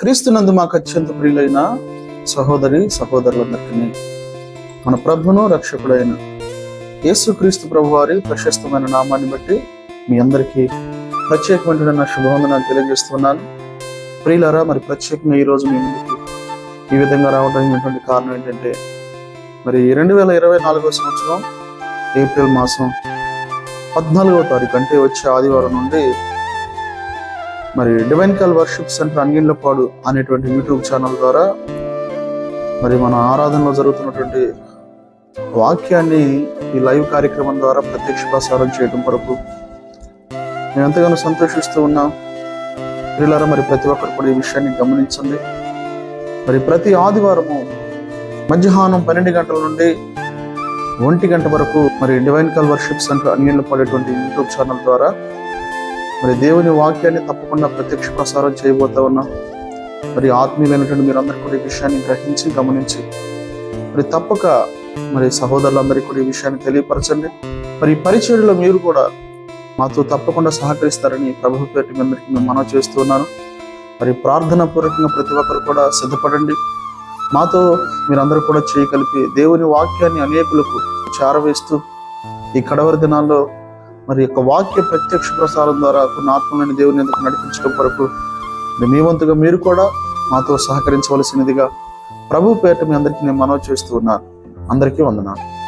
క్రీస్తునందు మాకు అత్యంత ప్రియులైన సహోదరి సహోదరులందరికీ మన ప్రభును రక్షకుడైన యేసుక్రీస్తు ప్రభు వారి ప్రశస్తమైన నామాన్ని బట్టి మీ అందరికీ ప్రత్యేకమైన నా శుభవందనాలు తెలియజేస్తున్నాను. ప్రియులారా మరి ప్రత్యేకంగా ఈరోజు మీ ముందుకు ఈ విధంగా రావడానికి కారణం ఏంటంటే మరి రెండు వేల ఇరవై నాలుగో సంవత్సరం ఏప్రిల్ మాసం పద్నాలుగవ తారీఖు అంటే వచ్చే ఆదివారం నుండి మరి divine call worship centre Anginlapadu అనేటువంటి యూట్యూబ్ ఛానల్ ద్వారా మరి మన ఆరాధనలో జరుగుతున్నటువంటి వాక్యాన్ని ఈ లైవ్ కార్యక్రమం ద్వారా ప్రత్యక్ష ప్రసారం చేయడం కొరకు మేము ఎంతగానో సంతోషిస్తూ ఉన్నాం. పిల్లలారా మరి ప్రతి ఒక్కరు కూడా ఈ విషయాన్ని గమనించండి. మరి ప్రతి ఆదివారము మధ్యాహ్నం పన్నెండు గంటల నుండి ఒంటి గంట వరకు మరి డివైన్ కాల్ వర్షిప్ సెంటర్ అన్నిళ్ళు పడేటువంటి యూట్యూబ్ ఛానల్ ద్వారా మరి దేవుని వాక్యాన్ని తప్పకుండా ప్రత్యక్ష ప్రసారం చేయబోతా ఉన్నాం. మరి ఆత్మీయులైనటువంటి మీరందరూ కూడా ఈ విషయాన్ని గ్రహించి గమనించి మరి తప్పక మరి సహోదరులందరికీ కూడా ఈ విషయాన్ని తెలియపరచండి. మరి ఈ పరిచయంలో మీరు కూడా మాతో తప్పకుండా సహకరిస్తారని ప్రభు పేరు మీ అందరికీ మేము మనవి చేస్తున్నాను మరి ప్రార్థన పూర్వకంగా ప్రతి ఒక్కరు కూడా సిద్ధపడండి. మాతో మీరందరూ కూడా చేయగలిపి దేవుని వాక్యాన్ని అనేకులకు చేరవేస్తూ ఈ కడవరి దినాల్లో మరి యొక్క వాక్య ప్రత్యక్ష ప్రసారం ద్వారా కొన్ని ఆత్మలను దేవుని ఎందుకు నడిపించడం కొరకు మీ వంతుగా మీరు కూడా మాతో సహకరించవలసినదిగా ప్రభు పేట మీ అందరికీ నేను మనవి చేస్తూ ఉన్నాను. అందరికీ వందనాలు.